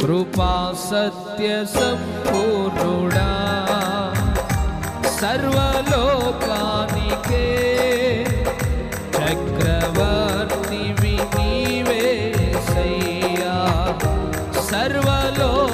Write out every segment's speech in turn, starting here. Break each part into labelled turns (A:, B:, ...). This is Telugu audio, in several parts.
A: కృపా సత్య సంపూర్ణుడా. సర్వలోకానికే చక్రవర్తి నీవేసయ్యా సర్వలోకానికే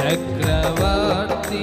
A: చక్రవర్తి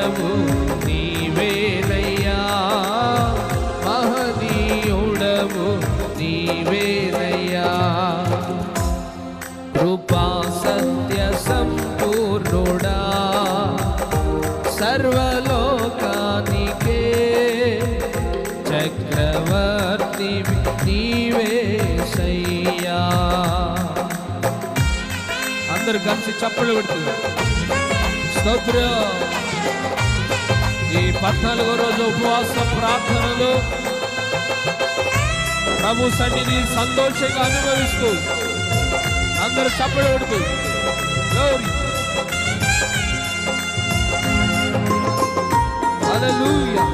A: సర్వలోకానికే చక్రవర్తి నీవేసయ్యా అందరు కలిసి చప్పలు పెడుతుంది స్తోత్రం. ఈ పద్నాలుగో రోజు ఉపవాస ప్రార్థనలు ప్రభు సన్నిధి సంతోషంగా అనుభవిస్తూ అందరూ చప్పలు కొడుతూ Hallelujah.